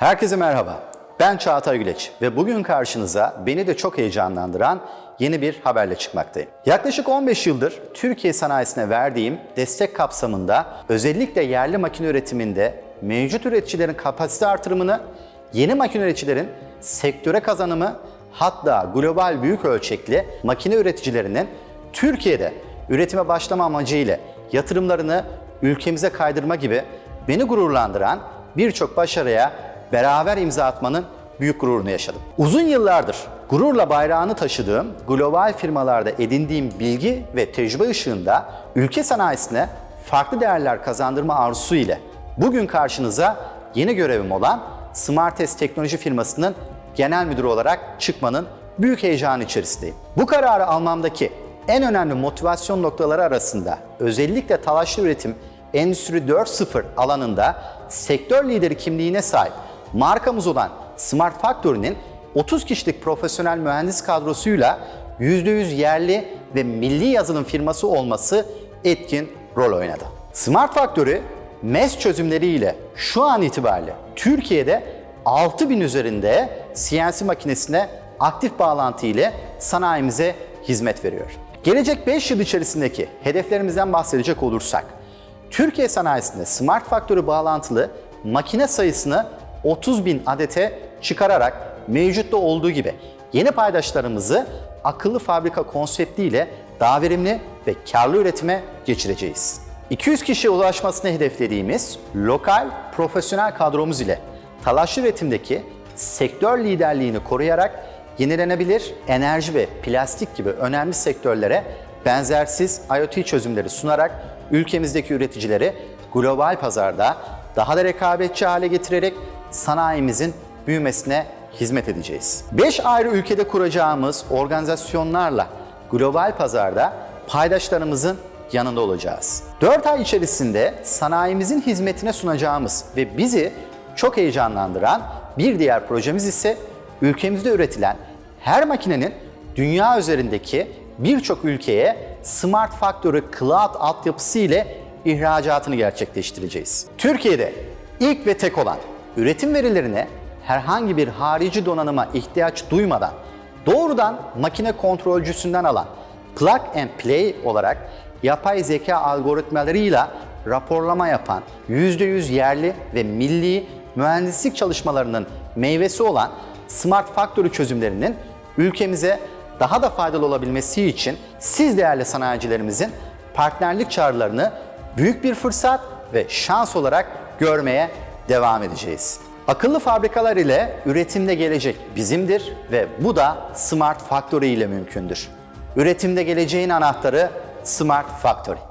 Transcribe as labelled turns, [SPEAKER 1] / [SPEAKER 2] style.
[SPEAKER 1] Herkese merhaba. Ben Çağatay Güleç ve bugün karşınıza beni de çok heyecanlandıran yeni bir haberle çıkmaktayım. Yaklaşık 15 yıldır Türkiye sanayisine verdiğim destek kapsamında özellikle yerli makine üretiminde mevcut üreticilerin kapasite artırımını, yeni makine üreticilerin sektöre kazanımı hatta global büyük ölçekli makine üreticilerinin Türkiye'de üretime başlama amacıyla yatırımlarını ülkemize kaydırma gibi beni gururlandıran birçok başarıya beraber imza atmanın büyük gururunu yaşadım. Uzun yıllardır gururla bayrağını taşıdığım global firmalarda edindiğim bilgi ve tecrübe ışığında ülke sanayisine farklı değerler kazandırma arzusu ile bugün karşınıza yeni görevim olan Smartest teknoloji firmasının genel müdürü olarak çıkmanın büyük heyecanı içerisindeyim. Bu kararı almamdaki en önemli motivasyon noktaları arasında özellikle talaşlı üretim Endüstri 4.0 alanında sektör lideri kimliğine sahip markamız olan Smart Factory'nin 30 kişilik profesyonel mühendis kadrosuyla %100 yerli ve milli yazılım firması olması etkin rol oynadı. Smart Factory, MES çözümleriyle şu an itibariyle Türkiye'de 6000 üzerinde CNC makinesine aktif bağlantı ile sanayimize hizmet veriyor. Gelecek 5 yıl içerisindeki hedeflerimizden bahsedecek olursak, Türkiye sanayisinde Smart Factory bağlantılı makine sayısını 30 bin adete çıkararak mevcutta olduğu gibi yeni paydaşlarımızı akıllı fabrika konseptiyle daha verimli ve karlı üretime geçireceğiz. 200 kişiye ulaşmasını hedeflediğimiz lokal profesyonel kadromuz ile talaşlı üretimdeki sektör liderliğini koruyarak yenilenebilir enerji ve plastik gibi önemli sektörlere benzersiz IoT çözümleri sunarak ülkemizdeki üreticileri global pazarda daha da rekabetçi hale getirerek sanayimizin büyümesine hizmet edeceğiz. 5 ayrı ülkede kuracağımız organizasyonlarla global pazarda paydaşlarımızın yanında olacağız. 4 ay içerisinde sanayimizin hizmetine sunacağımız ve bizi çok heyecanlandıran bir diğer projemiz ise ülkemizde üretilen her makinenin dünya üzerindeki birçok ülkeye Smart Factory Cloud altyapısı ile ihracatını gerçekleştireceğiz. Türkiye'de ilk ve tek olan üretim verilerine herhangi bir harici donanıma ihtiyaç duymadan doğrudan makine kontrolcüsünden alan plug and play olarak yapay zeka algoritmalarıyla raporlama yapan %100 yerli ve milli mühendislik çalışmalarının meyvesi olan Smart Factory çözümlerinin ülkemize daha da faydalı olabilmesi için siz değerli sanayicilerimizin partnerlik çağrılarını büyük bir fırsat ve şans olarak görmeye devam edeceğiz. Akıllı fabrikalar ile üretimde gelecek bizimdir ve bu da Smart Factory ile mümkündür. Üretimde geleceğin anahtarı Smart Factory.